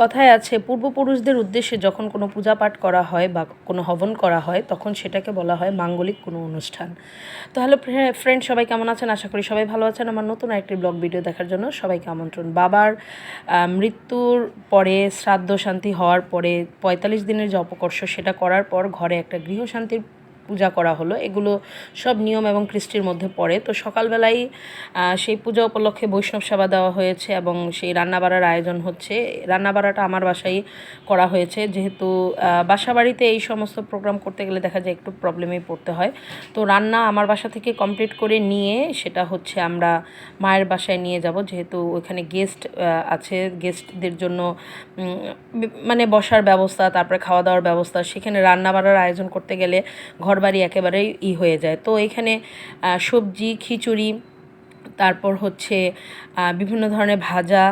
কথায় আছে, পূর্বপুরুষদের উদ্দেশ্যে যখন কোনো পূজা পাঠ করা হয় বা কোনো হবন করা হয়, তখন সেটাকে বলা হয় মাঙ্গলিক কোনো অনুষ্ঠান। তো হ্যালো ফ্রেন্ড সবাই কেমন আছেন? আশা করি সবাই ভালো আছেন। আমার নতুন একটি ব্লগ ভিডিও দেখার জন্য সবাইকে আমন্ত্রণ। বাবার মৃত্যুর পরে শ্রাদ্ধ শান্তি হওয়ার পরে পঁয়তাল্লিশ দিনের যে অপকর্ষ, সেটা করার পর ঘরে একটা গৃহশান্তির পূজা করা হলো। এগুলো সব নিয়ম এবং কৃষ্টির মধ্যে পড়ে। তো সকালবেলাই সেই পূজা উপলক্ষে বৈষ্ণব সেবা দেওয়া হয়েছে এবং সেই রান্নাবাড়ার আয়োজন হচ্ছে। রান্নাবাড়াটা আমার বাসায় করা হয়েছে। যেহেতু আহ, বাসা বাড়িতে এই সমস্ত প্রোগ্রাম করতে গেলে দেখা যায় একটু প্রবলেমেই পড়তে হয়। তো রান্না আমার বাসা থেকে কমপ্লিট করে নিয়ে সেটা হচ্ছে আমরা মায়ের বাসায় নিয়ে যাব। যেহেতু ওইখানে গেস্ট আছে। গেস্টদের জন্য মানে বসার ব্যবস্থা তারপরে খাওয়া দাওয়ার ব্যবস্থা সেখানে রান্না বাড়ার আয়োজন করতে গেলে ঘরবাড়ি একেবারেই ই হয়ে যায়। তো এখানে সবজি, খিচুড়ি, তারপর হচ্ছে বিভিন্ন ধরনের ভাজা,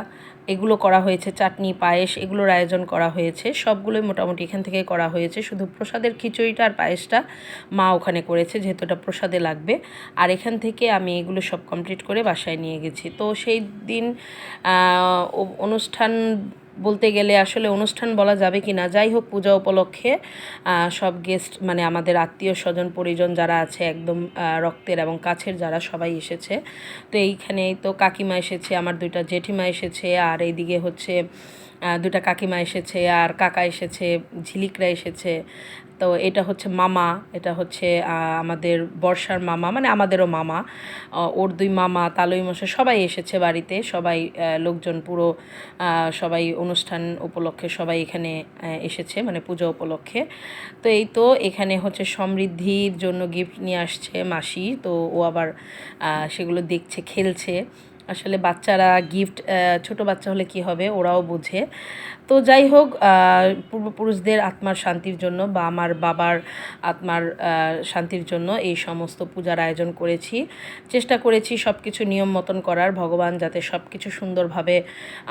এগুলো করা হয়েছে, চাটনি, পায়েস, এগুলোর আয়োজন করা হয়েছে। সবগুলোই মোটামুটি এখান থেকে করা হয়েছে। শুধু প্রসাদের খিচুড়িটা আর পায়েসটা মা ওখানে করেছে, যেহেতু এটা প্রসাদে লাগবে। আর এখান থেকে আমি এগুলো সব কমপ্লিট করে বাসায় নিয়ে গেছি। তো সেই দিন অনুষ্ঠান বলতে গেলে আসলে অনুষ্ঠান বলা যাবে কি না, যাই হোক পূজা উপলক্ষে সব গেস্ট মানে আমাদের আত্মীয় স্বজন, পরিজন যারা আছে একদম রক্তের এবং কাছের যারা সবাই এসেছে। তো এইখানেই তো কাকিমা এসেছে, আমার দুইটা জেঠিমা এসেছে, আর এইদিকে হচ্ছে দুটা কাকিমা এসেছে আর কাকা এসেছে, ঝিলিকরা এসেছে। তো এটা হচ্ছে মামা, এটা হচ্ছে আমাদের বর্ষার মামা মানে আমাদেরও মামা। ওর দুই মামা, তালই মশাই, সবাই এসেছে বাড়িতে। সবাই লোকজন পুরো সবাই অনুষ্ঠান উপলক্ষে সবাই এখানে এসেছে মানে পূজা উপলক্ষে। তো এই তো এখানে হচ্ছে সমৃদ্ধির জন্য গিফট নিয়ে আসছে মাসি। তো ও আবার সেগুলো দেখছে, খেলছে। আসলে বাচ্চারা গিফট ছোট বাচ্চা হলে কি হবে ওরাও বোঝে। তো যাই হোক পূর্বপুরুষদের আত্মার শান্তির জন্য বা আমার বাবার আত্মার শান্তির জন্য এই সমস্ত পূজার আয়োজন করেছি। চেষ্টা করেছি সব কিছু নিয়ম মতন করার, ভগবান যাতে সব কিছু সুন্দরভাবে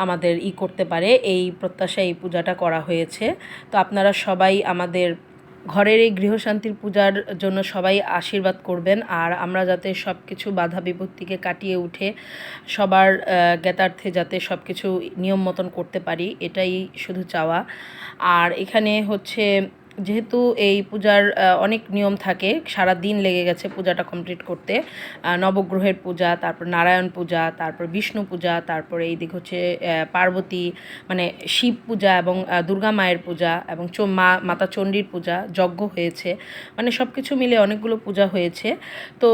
আমাদের ই করতে পারে। এই প্রত্যাশা এই পূজাটা করা হয়েছে। তো আপনারা সবাই আমাদের ঘরের এই গৃহশান্তির পূজার জন্য সবাই আশীর্বাদ করবেন, আর আমরা যাতে সব কিছু বাধা বিপত্তিকে কাটিয়ে উঠে সবার জ্ঞাতার্থে যাতে সব কিছু নিয়ম মতন করতে পারি, এটাই শুধু চাওয়া। আর এখানে হচ্ছে যেহেতু এই পূজার অনেক নিয়ম থাকে সারা দিন লেগে গেছে পূজাটা কমপ্লিট করতে। নবগ্রহের পূজা, তারপর নারায়ণ পূজা, তারপর বিষ্ণু পূজা, তারপরে এই দিক হচ্ছে পার্বতী মানে শিব পূজা এবং দুর্গা মায়ের পূজা এবং মা, মাতা চণ্ডীর পূজা যজ্ঞ হয়েছে। মানে সব কিছু মিলে অনেকগুলো পূজা হয়েছে। তো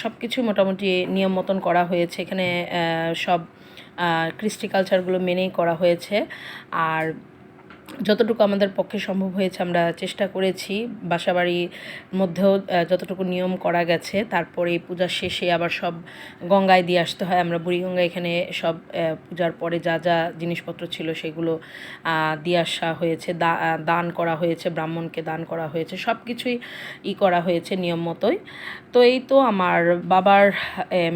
সব কিছু মোটামুটি নিয়ম মতন করা হয়েছে। এখানে সব কৃষ্টি কালচারগুলো মেনেই করা হয়েছে। আর যতটুকু আমাদের পক্ষে সম্ভব হয়েছে আমরা চেষ্টা করেছি, বাসাবাড়ির মধ্যেও যতটুকু নিয়ম করা গেছে, তারপরে এই পূজার শেষে আবার সব গঙ্গায় দিয়ে আসতে হয়। আমরা বুড়িগঙ্গা এখানে সব পূজার পরে যা যা জিনিসপত্র ছিল সেগুলো দিয়ে আসা হয়েছে দান করা হয়েছে, ব্রাহ্মণকে দান করা হয়েছে সব কিছুই ই করা হয়েছে নিয়ম মতোই। তো এই তো আমার বাবার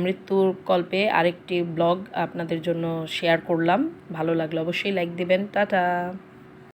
মৃত্যুর কল্পে আরেকটি ব্লগ আপনাদের জন্য শেয়ার করলাম। ভালো লাগল অবশ্যই লাইক দিবেন। টাটা!